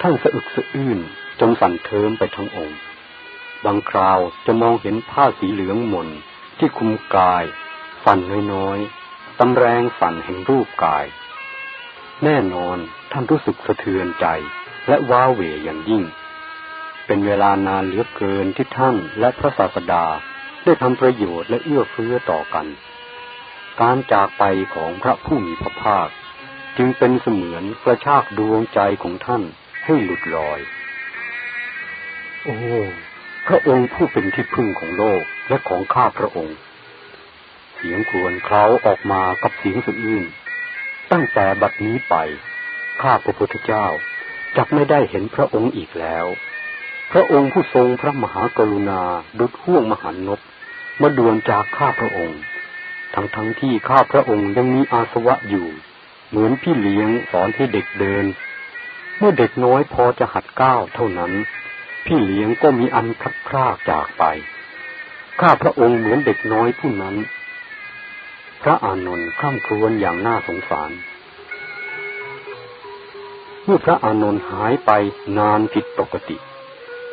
ท่านสะอึกสะอื้นจนสั่นเทิมไปทั้งองค์ บางคราวจะมองเห็นผ้าสีเหลืองหม่นที่คุมกาย สั่นน้อยๆตำแรงสั่นแห่งรูปกาย แน่นอนท่านรู้สึกสะเทือนใจและว้าเหวอย่างยิ่ง เป็นเวลานานเหลือเกินที่ท่านและพระศาสดาได้ทำประโยชน์และเอื้อเฟื้อต่อกัน การจากไปของพระผู้มีพระภาค จึงเป็นเสมือนกระชากดวงใจของท่าน ให้หลุดลอย โอ้พระองค์ผู้เป็นที่พึ่งของโลกและของข้าพระองค์ เสียงควรเคล้าออกมากับเสียงสุดอื่นตั้งแต่บัดนี้ไป ข้าพระพุทธเจ้าจักไม่ได้เห็นพระองค์อีกแล้ว พระองค์ผู้ทรงพระมหากรุณาดุจห่วงมหานพมาด่วงจากข้าพระองค์ ทั้งทั้งที่ข้าพระองค์ยังมีอาสวะอยู่ เหมือนพี่เลี้ยงสอนให้เด็กเดิน เมื่อเด็กน้อยพอจะหัดก้าวเท่านั้น พี่เลี้ยงก็มีอันพลัดพรากจากไป ข้าพระองค์เหมือนเด็กน้อยผู้นั้น พระอานนท์ข้ามครวญอย่างน่าสงสาร เมื่อพระอานนท์หายไปนานผิดปกติ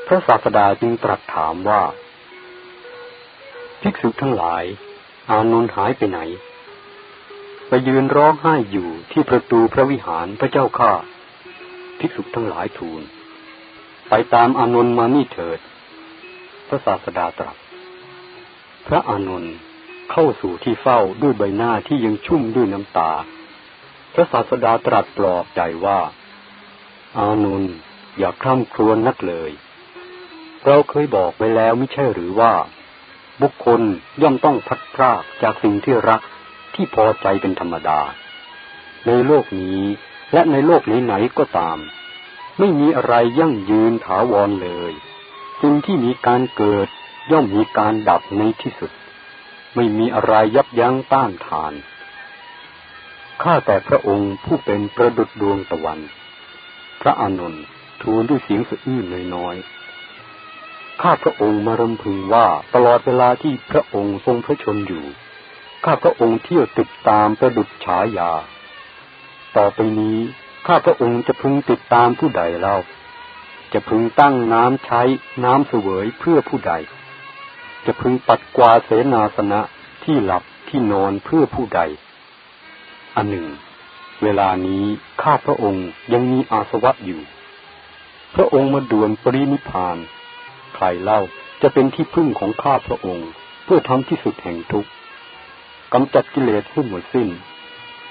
พระศาสดาจึงตรัสถามว่า ภิกษุทั้งหลาย อานนท์หายไปไหน ไปยืนร้องไห้อยู่ที่ประตูพระวิหารพระเจ้าข้า ภิกษุทั้งหลายทูล ไปตามอานนท์มานี่เถิด พระศาสดาตรัส พระอานนท์เข้าสู่ที่เฝ้าด้วยใบหน้าที่ยังชุ่มด้วยน้ำตา พระศาสดาตรัสปลอบใจว่า อานนท์อย่าคร่ำครวญนักเลย เราเคยบอกไว้แล้วไม่ใช่หรือว่า บุคคลย่อมต้องพัดพรากจากสิ่งที่รักที่พอใจเป็นธรรมดา ในโลกนี้ และในโลกไหนๆก็ตาม ไม่มีอะไรยั่งยืนถาวรเลยสิ่งที่มีการเกิดย่อมมีการดับในที่สุด ไม่มีอะไรยับยั้งต้านทาน ข้าแต่พระองค์ผู้เป็นประดุจดวงตะวัน พระอานนท์ทูลด้วยเสียงสะอื้นน้อยๆ ข้าพระองค์มารำพึงว่าตลอดเวลาที่พระองค์ทรงพระชนอยู่ ข้าพระองค์เที่ยวติดตามประดุจฉายา ต่อไปนี้ ข้าพระองค์จะพึงติดตามผู้ใดเล่า จะพึงตั้งน้ำใช้น้ำเสวยเพื่อผู้ใด จะพึงปัดกวาเสนาสนะที่หลับที่นอนเพื่อผู้ใด อันหนึ่ง เวลานี้ข้าพระองค์ยังมีอาสวะอยู่ พระองค์มาด่วนปรินิพาน ใครเล่าจะเป็นที่พึ่งของข้าพระองค์ เพื่อทำที่สุดแห่งทุกข์กำจัดกิเลสให้หมดสิ้น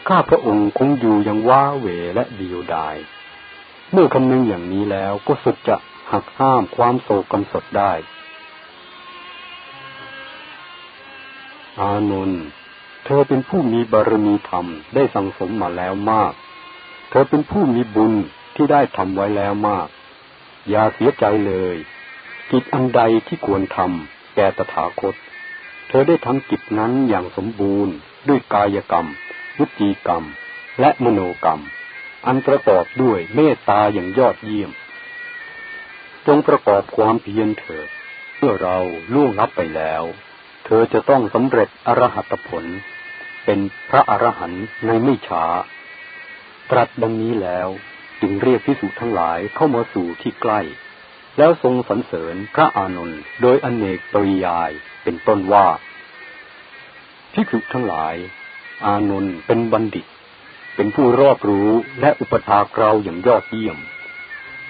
ข้าพระองค์คงอยู่อย่างว้าเหวและเดียวดาย เมื่อคำนึงอย่างนี้แล้วก็สุดจะหักห้ามความโศกกำสดได้ อานนท์เธอเป็นผู้มีบารมีธรรมได้สั่งสมมาแล้วมาก เธอเป็นผู้มีบุญที่ได้ทำไว้แล้วมาก อย่าเสียใจเลย กิจอันใดที่ควรทำแกตถาคต เธอได้ทำกิจนั้นอย่างสมบูรณ์ด้วยกายกรรม วิจีกรรม และมโนกรรม อันประกอบด้วยเมตตาอย่างยอดเยี่ยม จงประกอบความเพียรเถิดเมื่อเราล่วงลับไปแล้ว เธอจะต้องสำเร็จอรหัตผล เป็นพระอรหันต์ในไม่ช้า ตรัสดังนี้แล้วจึงเรียกพิสุทั้งหลายเข้ามาสู่ที่ใกล้ แล้วทรงสรรเสริญพระอานนท์โดยอนเนกปริยายเป็นต้นว่าพิกษุทั้งหลาย อานนท์เป็นบัณฑิต เป็นผู้รอบรู้และอุปถากเราอย่างยอดเยี่ยม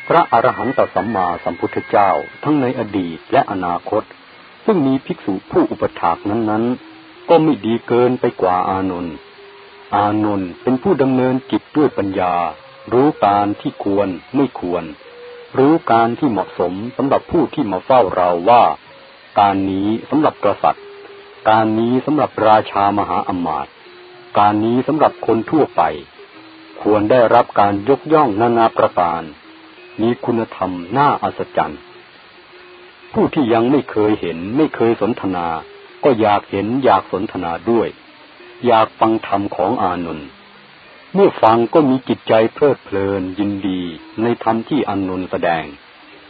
พระอรหันตสัมมาสัมพุทธเจ้าทั้งในอดีตและอนาคต ซึ่งมีภิกษุผู้อุปถากนั้นๆ ก็ไม่ดีเกินไปกว่าอานนท์อานนท์เป็นผู้ดำเนินจิตด้วยปัญญา รู้การที่ควรไม่ควร รู้การที่เหมาะสมสำหรับผู้ที่มาเฝ้าเราว่า การนี้สำหรับกษัตริย์ การนี้สำหรับราชามหาอมาตย การนี้สำหรับคนทั่วไป ควรได้รับการยกย่องนานาประการ มีคุณธรรมน่าอัศจรรย์ ผู้ที่ยังไม่เคยเห็นไม่เคยสนทนา ก็อยากเห็นอยากสนทนาด้วย อยากฟังธรรมของอานนท์เมื่อฟังก็มีจิตใจเพลิดเพลินยินดีในธรรมที่อานนท์แสดง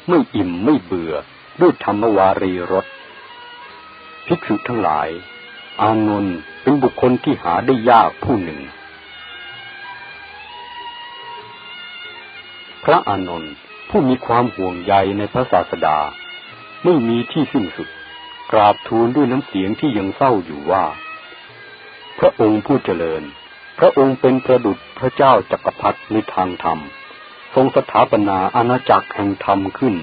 ไม่อิ่มไม่เบื่อด้วยธรรมวารีรสภิกษุทั้งหลาย อานนท์เป็นบุคคลที่หาได้ยากผู้หนึ่ง พระอานนท์ผู้มีความห่วงใยในพระศาสดา ไม่มีที่สิ้นสุด กราบทูลด้วยน้ำเสียงที่ยังเศร้าอยู่ว่า พระองค์ผู้เจริญ พระองค์เป็นประดุจพระเจ้าจักรพรรดิในทางธรรม ทรงสถาปนาอาณาจักรแห่งธรรมขึ้น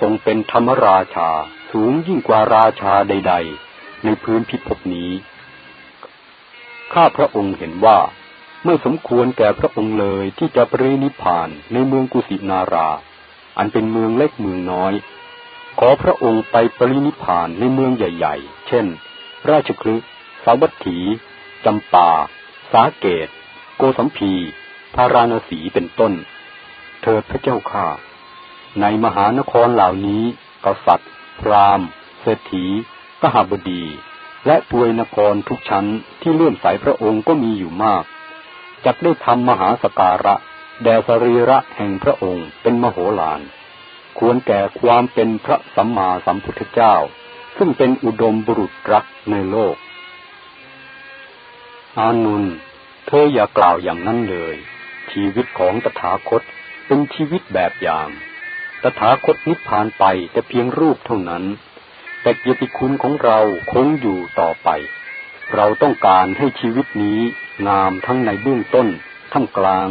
ทรงเป็นธรรมราชาสูงยิ่งกว่าราชาใด ๆ ในพื้นพิภพนี้ ข้าพระองค์เห็นว่าไม่สมควรแก่พระองค์เลยที่จะปรินิพานในเมืองกุสินารา อันเป็นเมืองเล็กเมืองน้อย ขอพระองค์ไปปรินิพานในเมืองใหญ่ ๆ เช่น ราชคลึสาวัตถี จำปา สาเกต โกสัมพี พาราณสีเป็นต้น เถิดพระเจ้าข้า ในมหานครเหล่านี้กษัตริย์ พราหมณ์ เศรษฐี กหบดี และทวยนครทุกชั้นที่เลื่อมใสพระองค์ก็มีอยู่มากจักได้ทำมหาสการะ แด่สรีระแห่งพระองค์เป็นมโหฬาร ควรแก่ความเป็นพระสัมมาสัมพุทธเจ้า ซึ่งเป็นอุดมบุรุษรักในโลก อานุนเธออย่ากล่าวอย่างนั้นเลย ชีวิตของตถาคตเป็นชีวิตแบบอย่าง ตถาคตนิพพานไปแต่เพียงรูปเท่านั้น แต่เกียรติคุณของเราคงอยู่ต่อไป เราต้องการให้ชีวิตนี้งามทั้งในเบื้องต้น ท่ามกลาง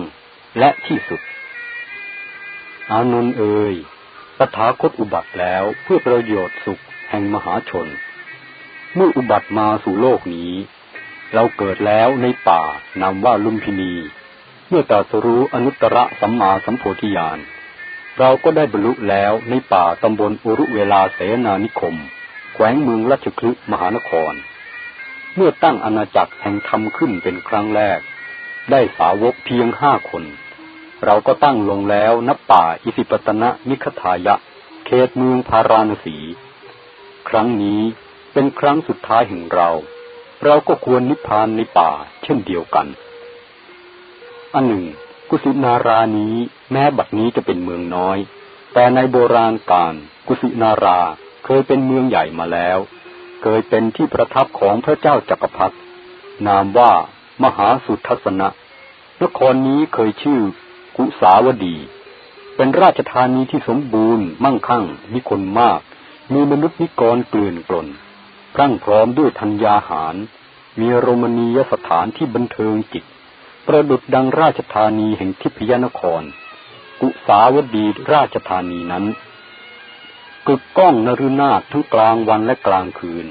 และที่สุด อานนท์เอ่ยตถาคตอุบัติแล้วเพื่อประโยชน์สุขแห่งมหาชน เมื่ออุบัติมาสู่โลกนี้ เราเกิดแล้วในป่านามว่าลุมพินี เมื่อตรัสรู้อนุตตรสัมมาสัมโพธิญาณเราก็ได้บรรลุแล้วในป่าตำบลอุรุเวลาเสนานิคม แขวงเมืองราชคลึมหานคร เมื่อตั้งอาณาจักรแห่งธรรมขึ้นเป็นครั้งแรก ได้สาวกเพียงห้าคน เราก็ตั้งลงแล้วนับป่าอิสิปตนะมิคทายะ เขตเมืองพาราณสี ครั้งนี้เป็นครั้งสุดท้ายแห่งเรา เราก็ควรนิพพานในป่าเช่นเดียวกัน อันหนึ่ง กุสินารานี้แม้บัดนี้จะเป็นเมืองน้อย แต่ในโบราณกาลกุสินารา เคยเป็นเมืองใหญ่มาแล้ว เคยเป็นที่ประทับของพระเจ้าจักรพรรดินามว่ามหาสุทัศนะนครนี้เคยชื่อกุสาวดี เป็นราชธานีที่สมบูรณ์ มั่งคั่งมีคนมาก มีมนุษย์นิกรเกลื่อนกลนพรั่งพร้อมด้วยธัญญาหาร มีโรมณียสถานที่บันเทิงจิต ประดุดดังราชธานีแห่งทิพยนคร กุสาวดีราชธานีนั้น กึกก้องนรุนาถทั้งกลางวันและกลางคืน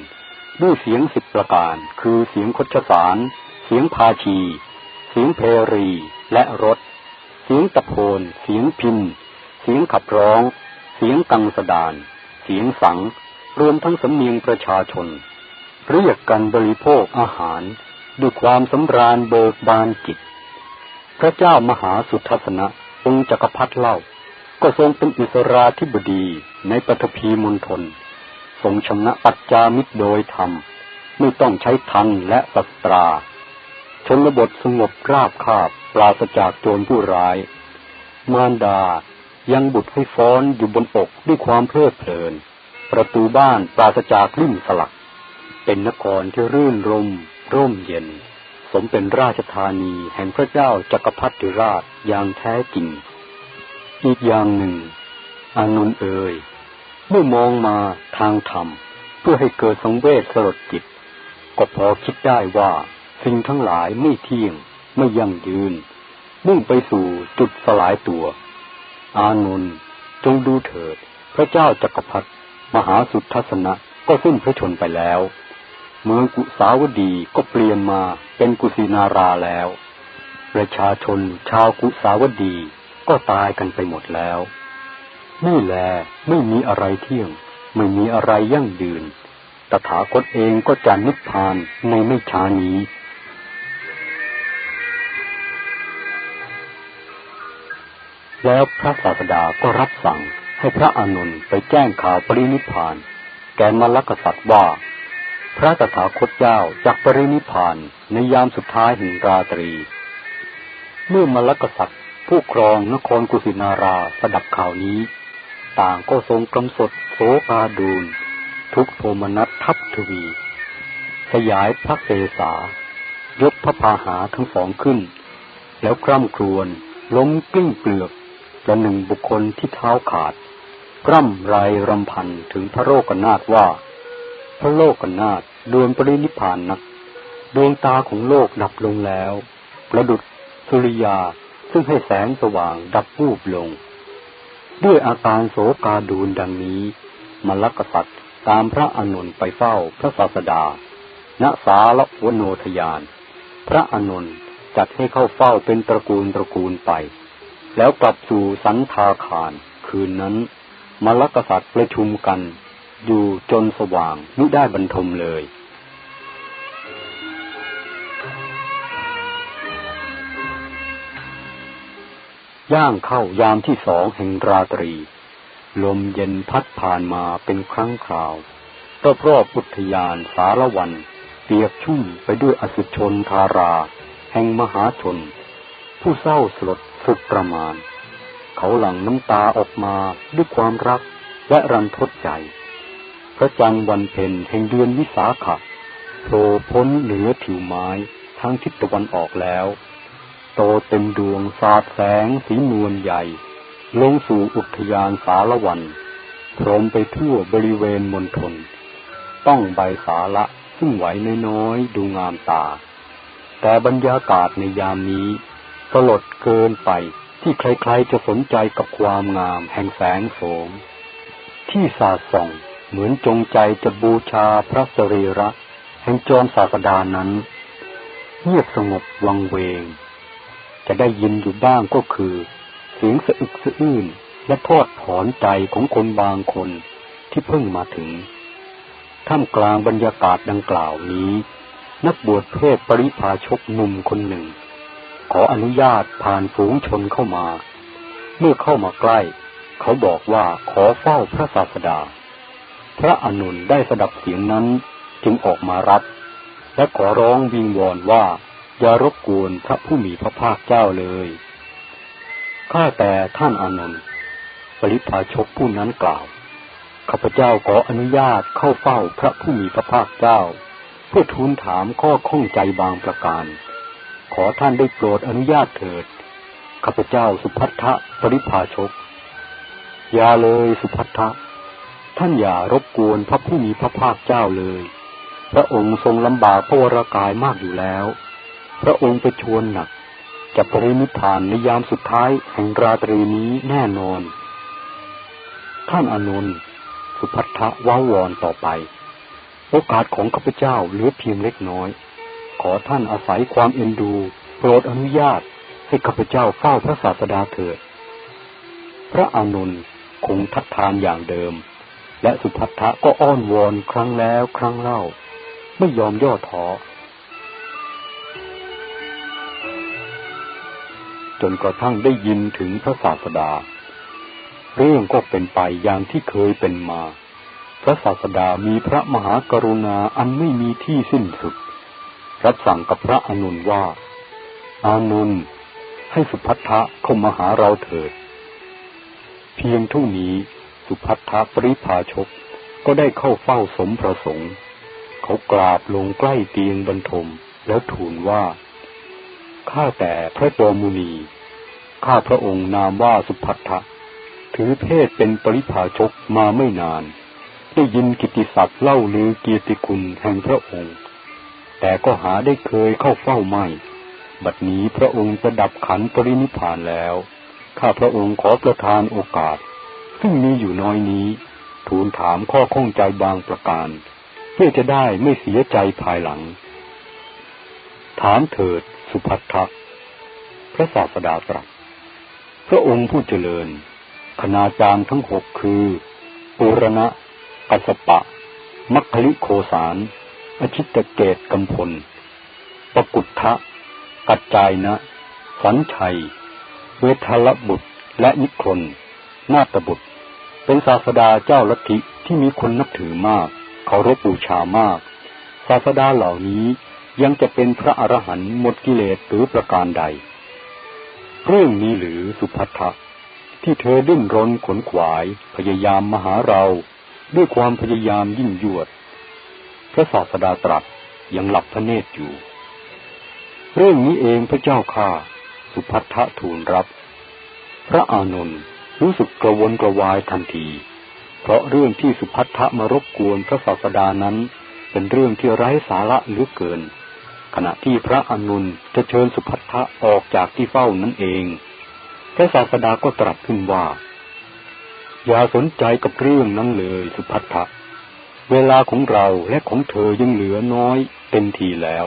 ด้วยเสียงสิบประการ คือเสียงคชสาร เสียงพาชี เสียงเพรีและรถ เสียงตะโพน เสียงพินเสียงขับร้อง เสียงกังสดาน เสียงสัง รวมทั้งสำเนียงประชาชน เรียกกันบริโภคอาหาร ด้วยความสำราญเบิกบานจิต พระเจ้ามหาสุทัศนะองค์จักรพรรดิเล่า ก็ทรงเป็นอิสราธิบดีในปฐพีมณฑลทรงชนะปัจจามิตรโดยธรรม ไม่ต้องใช้ทันและสัตรา ชนบทสงบราบคาบปราศจากโจรผู้ร้าย มารดายังบุตรให้ฟ้อนอยู่บนอกด้วยความเพลิดเพลิน ประตูบ้านปราศจากลิ่มสลัก เป็นนครที่รื่นรม ร่มเย็น สมเป็นราชธานีแห่งพระเจ้าจักรพรรดิราชอย่างแท้จริง อีกอย่างหนึ่งอานนท์เอ่ยเมื่อมองมาทางธรรม เพื่อให้เกิดสังเวชสลดจิต ก็พอคิดได้ว่าสิ่งทั้งหลายไม่เที่ยง ไม่ยั่งยืน มุ่งไปสู่จุดสลายตัว อานนท์จงดูเถิด พระเจ้าจักรพรรดิมหาสุทัศนะก็สิ้นพระชนไปแล้ว เมืองกุสาวดีก็เปลี่ยนมาเป็นกุสินาราแล้ว ประชาชนชาวกุสาวดี ก็ตายกันไปหมดแล้ว นี่แลไม่มีอะไรเที่ยง ไม่มีอะไรยั่งยืน ตถาคตเองก็จะนิพพานในไม่ช้านี้แล้วพระศาสดาก็รับสั่งให้พระอานนท์ไปแจ้งข่าวปรินิพพานแก่มรกษัตริย์ว่า พระตถาคตเจ้าจากปรินิพพานในยามสุดท้ายแห่งราตรี เมื่อมรกษัตริย์ ผู้ครองนครกุสินาราสดับข่าวนี้ ต่างก็ทรงกำสดโสกาดูลทุกโทมนัสทับทวี สยายพระเสสายกพระพาหาทั้งสองขึ้น แล้วคร่ำครวญล้มกลิ้งเปลือกประหนึ่งบุคคลที่เท้าขาดกร่ำไรรำพันถึงพระโลกนาถว่า พระโลกนาถดวงปรินิพานนัก ดวงตาของโลกดับลงแล้ว ประดุดสุริยา ซึ่งให้แสงสว่างดับวูบลง ด้วยอาการโศกาดูนดังนี้มลกษัตริย์ตามพระอนุนไปเฝ้าพระศาสดา ณสาลวโนทยาน พระอนุนจัดให้เข้าเฝ้าเป็นตระกูลตระกูลไป แล้วกลับสู่สันทาคาร คืนนั้นมลกษัตริย์ประชุมกัน อยู่จนสว่างมิได้บรรทมเลย ย่างเข้ายามที่สองแห่งราตรี ลมเย็นพัดผ่านมาเป็นครั้งคราวรอบๆอุทยานสารวัน เปียกชุ่มไปด้วยอสุชนทารา แห่งมหาชน ผู้เศร้าสลดสุดประมาณ เขาหลั่งน้ำตาออกมาด้วยความรักและรันทดใจ พระจันทร์วันเพ็ญแห่งเดือนวิสาขะโผล่พ้นเหนือผิวไม้ทั้งทิศตะวันออกแล้ว โตเต็มดวงสาดแสงสีนวลใหญ่ ลงสู่อุทยานสารวันพรมไปทั่วบริเวณมณฑลต้องใบสาละซึ่งไหวน้อยๆดูงามตา แต่บรรยากาศในยามนี้สลดเกินไปที่ใครๆจะสนใจกับความงามแห่งแสงโสม ที่สาดส่องเหมือนจงใจจะบูชาพระสรีระ แห่งจอมศาสดานั้น เงียบสงบวังเวง จะได้ยินอยู่บ้างก็คือ เสียงสะอึกสะอื้นและทอดถอนใจของคนบางคนที่เพิ่งมาถึง ท่ามกลางบรรยากาศดังกล่าวนี้ นักบวชเพศปริพาชกหนุ่มคนหนึ่ง ขออนุญาตผ่านฝูงชนเข้ามา เมื่อเข้ามาใกล้ เขาบอกว่าขอเฝ้าพระศาสดา พระอนุนได้สดับเสียงนั้นจึงออกมารับ และขอร้องวิงวอนว่า อย่ารบกวนพระผู้มีพระภาคเจ้าเลย ข้าแต่ท่านอนุนปริพาชกผู้นั้นกล่าว ข้าพเจ้าขออนุญาตเข้าเฝ้าพระผู้มีพระภาคเจ้า เพื่อทูลถามข้อข้องใจบางประการ ขอท่านได้โปรดอนุญาตเถิด ข้าพเจ้าสุพัทธะปริภาชก อย่าเลยสุพัทธะ ท่านอย่ารบกวนพระผู้มีพระภาคเจ้าเลย พระองค์ทรงลำบากพระวรากายมากอยู่แล้ว พระองค์ไปชวนหนักจะปรินิพานในยามสุดท้ายแห่งราตรีนี้แน่นอน ท่านอนุนสุพัทธะว้าวอนต่อไป โอกาสของข้าพเจ้าเหลือเพียงเล็กน้อย ขอท่านอาศัยความเอ็นดู โปรดอนุญาตให้ข้าพเจ้าเฝ้าพระศาสดาเถิด พระอานนคงทัดทานอย่างเดิม และสุพัทธะก็อ้อนวอนครั้งแล้วครั้งเล่า ไม่ยอมย่อท้อ จนกระทั่งได้ยินถึงพระศาสดา เรื่องก็เป็นไปอย่างที่เคยเป็นมา พระศาสดามีพระมหากรุณาอันไม่มีที่สิ้นสุด รับสั่งกับพระอนุนว่า อานุนให้สุพัทธะเข้ามาหาเราเถิด เพียงเท่านี้สุพัทธะปริภาชกก็ได้เข้าเฝ้าสมประสงค์ เขากราบลงใกล้เตียงบรรทมแล้วทูลว่า ข้าแต่พระจอมุนี ข้าพระองค์นามว่าสุพัทธะถือเพศเป็นปริภาชกมาไม่นาน ได้ยินกิติศัพท์เล่าลือเกียรติคุณแห่งพระองค์ แต่ก็หาได้เคยเข้าเฝ้าไม่ บัดนี้พระองค์จะดับขันปรินิพานแล้ว ข้าพระองค์ขอประทานโอกาส ซึ่งมีอยู่น้อยนี้ ทูลถามข้อข้องใจบางประการ เพื่อจะได้ไม่เสียใจภายหลัง ถามเถิด สุภัททะพระศาสดาตรัส พระองค์ผู้เจริญ คณาจารย์ทั้งหกคือปุรณะกัสปะ มัคคลิโคสาร อชิตเกตกำพล ปกุฏทะกัจจายนะ สันชัย เวทลบุตรและนิครนนาตบุตร เป็นศาสดาเจ้าลัทธิที่มีคนนับถือมาก เคารพบูชามาก ศาสดาเหล่านี้ ยังจะเป็นพระอรหันต์หมดกิเลสหรือประการใด เรื่องนี้หรือสุภัททะที่เธอดิ้นรนขนขวายพยายามมาหาเรา ด้วยความพยายามยิ่งยวด พระศาสดาตรัสยังหลับพระเนตรอยู่ เรื่องนี้เองพระเจ้าข้าสุพัทธะทูลรับ พระอานนท์รู้สึกกระวนกระวายทันที เพราะเรื่องที่สุพัทธะมารบกวนพระศาสดานั้น เป็นเรื่องที่ไร้สาระเหลือเกิน ขณะที่พระอานนจะเชิญสุพัทธะออกจากที่เฝ้านั่นเอง พระศาสดาก็ตรัสขึ้นว่า อย่าสนใจกับเรื่องนั้นเลยสุพัทธะ เวลาของเราและของเธอยังเหลือน้อยเต็มทีแล้ว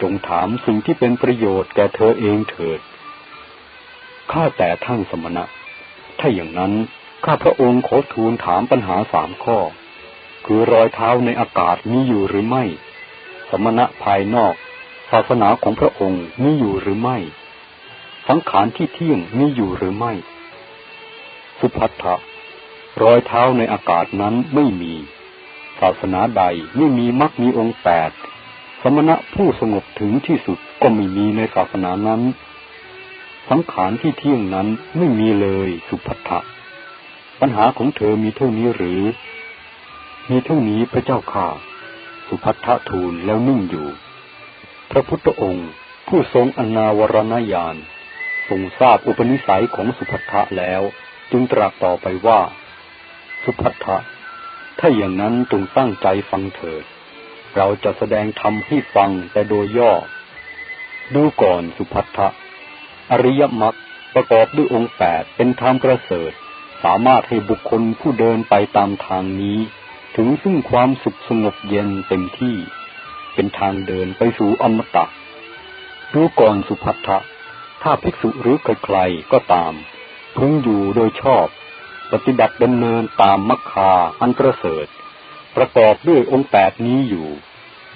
จงถามสิ่งที่เป็นประโยชน์แก่เธอเองเถิด ข้าแต่ท่านสมณะ ถ้าอย่างนั้นข้าพระองค์ขอทูลถามปัญหาสามข้อ คือรอยเท้าในอากาศมีอยู่หรือไม่ สมณะภายนอก ศาสนาของพระองค์มีอยู่หรือไม่ สังขารที่เที่ยงมีอยู่หรือไม่ สุภัททะรอยเท้าในอากาศนั้นไม่มี ศาสนาใดไม่มีมรรคมีองค์แปดสมณะผู้สงบถึงที่สุดก็ไม่มีในศาสนานั้น สังขารที่เที่ยงนั้นไม่มีเลยสุภัททะปัญหาของเธอมีเท่านี้หรือ มีเท่านี้พระเจ้าข่า สุภัททะทูลแล้วนิ่งอยู่ พระพุทธองค์ ผู้ทรงอนาวรณญาณทรงทราบอุปนิสัยของสุภัททะแล้ว จึงตรัสต่อไปว่า สุภัททะถ้าอย่างนั้นจงตั้งใจฟังเถิด เราจะแสดงธรรมให้ฟังแต่โดยย่อ ดูก่อนสุภัททะอริยมรรคประกอบด้วยองค์แปดเป็นธรรมประเสริฐ สามารถให้บุคคลผู้เดินไปตามทางนี้ ถึงซึ่งความสุขสงบเย็นเต็มที่ เป็นทางเดินไปสู่อมตะดูก่อนสุภัททะถ้าภิกษุหรือใครๆก็ตาม พึงอยู่โดยชอบ ปฏิบัติดำเนินตามมรรคาอันประเสริฐ ประกอบด้วยองค์แปดนี้อยู่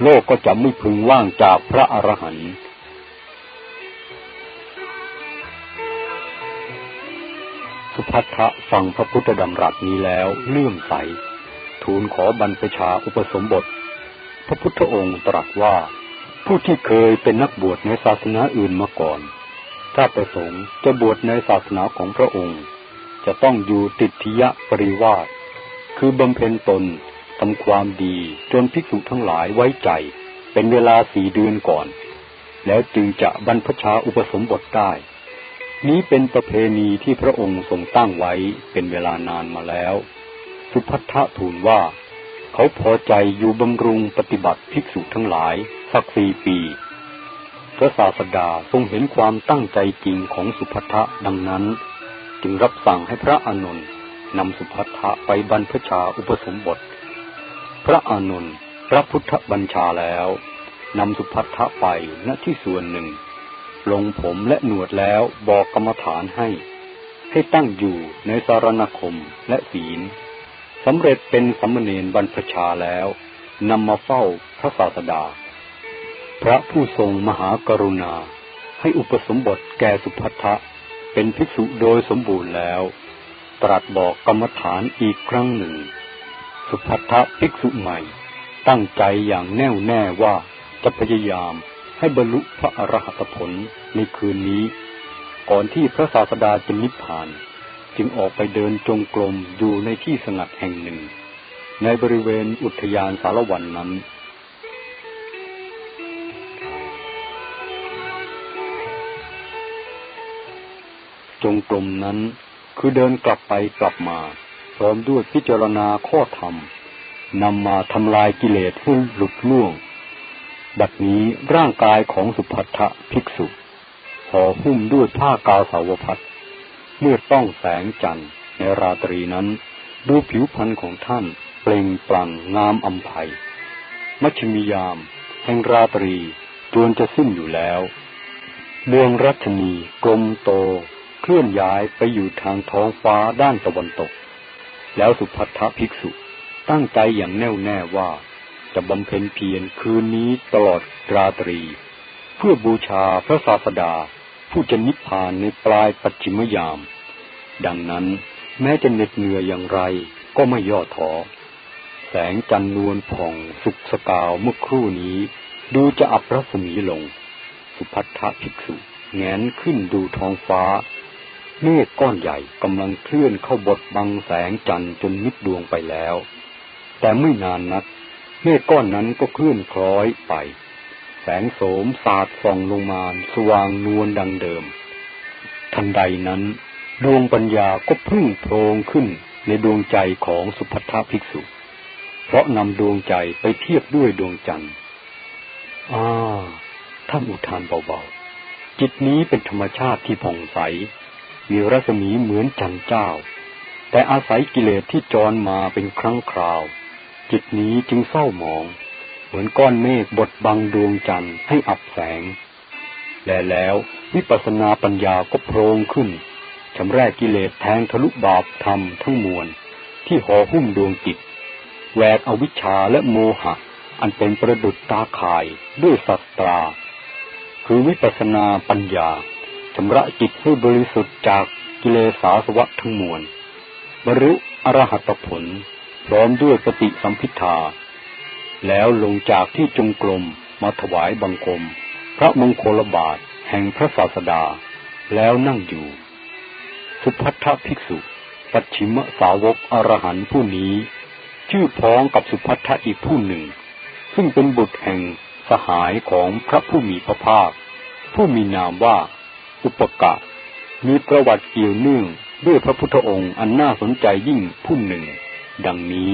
โลกก็จะไม่พึงว่างจากพระอรหันต์สุภัททะฟังพระพุทธดำรัสนี้แล้วเลื่อมใส ทูลขอบรรพชาอุปสมบท พระพุทธองค์ตรัสว่า ผู้ที่เคยเป็นนักบวชในศาสนาอื่นมาก่อน ถ้าประสงค์จะบวชในศาสนาของพระองค์ จะต้องอยู่ติดทิยะปริวาสคือบำเพ็ญตนทำความดีจนภิกษุทั้งหลายไว้ใจ เป็นเวลาสี่เดือนก่อน แล้วจึงจะบรรพชาอุปสมบทได้ นี้เป็นประเพณีที่พระองค์ทรงตั้งไว้เป็นเวลานานมาแล้ว สุพัทธะทูลว่า เขาพอใจอยู่บำรุงปฏิบัติภิกษุทั้งหลาย สักสี่ปี พระศาสดาทรงเห็นความตั้งใจจริงของสุพัทธะดังนั้น จึงรับสั่งให้พระอานนท์นำสุภัททะไปบรรพชาอุปสมบท พระอานนท์รับพุทธบัญชาแล้วนำสุภัททะไปณที่ส่วนหนึ่ง ลงผมและหนวดแล้วบอกกรรมฐานให้ ให้ตั้งอยู่ในสารณคมและศีล สำเร็จเป็นสัมเณรบรรพชาแล้วนำมาเฝ้าพระศาสดา พระผู้ทรงมหากรุณา ให้อุปสมบทแก่สุภัททะเป็นภิกษุโดยสมบูรณ์แล้ว ตรัสบอกกรรมฐานอีกครั้งหนึ่ง สุภัททภิกษุใหม่ ตั้งใจอย่างแน่วแน่ว่าจะพยายามให้บรรลุพระอรหัตผลในคืนนี้ ก่อนที่พระศาสดาจะนิพพาน จึงออกไปเดินจงกรมอยู่ในที่สงัดแห่งหนึ่ง ในบริเวณอุทยานสารวันนั้นจงกรมนั้นคือเดินกลับไปกลับมา พร้อมด้วยพิจารณาข้อธรรมนำมาทำลายกิเลสให้หลุดล่วง บัดนี้ร่างกายของสุภัทะภิกษุห่อหุ้มด้วยผ้ากาวสาวพัด เมื่อต้องแสงจันทร์ในราตรีนั้น ดูผิวพรรณของท่านเปล่งปลั่งงามอัมภัย มัชมิยาม แห่งราตรีจวนจะสิ้นอยู่แล้ว เมืองรัชนีกลมโต เคลื่อนย้ายไปอยู่ทางท้องฟ้าด้านตะวันตก แล้วสุพัทธภิกษุตั้งใจอย่างแน่วแน่ว่าจะบำเพ็ญเพียรคืนนี้ตลอดราตรี เพื่อบูชาพระศาสดา ผู้จะนิพพานในปลายปัจฉิมยาม ดังนั้นแม้จะเหน็ดเหนื่อยอย่างไรก็ไม่ย่อท้อแสงจันนวลผ่องสุกสกาวเมื่อครู่นี้ ดูจะอับรัศมีลง สุพัทธภิกษุแงนขึ้นดูท้องฟ้า เมฆก้อนใหญ่กำลังเคลื่อนเข้าบดบังแสงจันทร์จนมิดดวงไปแล้ว แต่ไม่นานนัก เมฆก้อนนั้นก็เคลื่อนคล้อยไป แสงโสมสาดส่องลงมาสว่างนวลดังเดิม ทันใดนั้นดวงปัญญาก็พุ่งโพลงขึ้นในดวงใจของสุภัททภิกษุ เพราะนำดวงใจไปเทียบด้วยดวงจันทร์อ่าท่านอุทานเบาๆ จิตนี้เป็นธรรมชาติที่ผ่องใส มีรัศมีเหมือนจันทร์เจ้า แต่อาศัยกิเลสที่จรมาเป็นครั้งคราว จิตนี้จึงเศร้าหมอง เหมือนก้อนเมฆบดบังดวงจันทร์ให้อับแสง และแล้ววิปัสสนาปัญญาก็โพลงขึ้นชำรกกิเลสแทงทะลุบาปธรรมทั้งมวล ที่ห่อหุ้มดวงจิตแหวกอวิชชาและโมหะ อันเป็นประดุจตาข่ายด้วยสัตรา คือวิปัสสนาปัญญาชำระจิตให้บริสุทธิ์จากกิเลสาสวะทั้งมวล บรรลุอรหัตผล พร้อมด้วยปฏิสัมพิทา แล้วลงจากที่จงกรมมาถวายบังคม พระมงคลบาทแห่งพระศาสดา แล้วนั่งอยู่ สุพัทธภิกษุ ปัจฉิมสาวกอรหันผู้นี้ ชื่อพ้องกับสุพัทธอีกผู้หนึ่ง ซึ่งเป็นบุตรแห่งสหายของพระผู้มีพระภาค ผู้มีนามว่า อุปกะมีประวัติเกี่ยวเนื่องด้วยพระพุทธองค์อันน่าสนใจยิ่งผู้หนึ่ง ดังนี้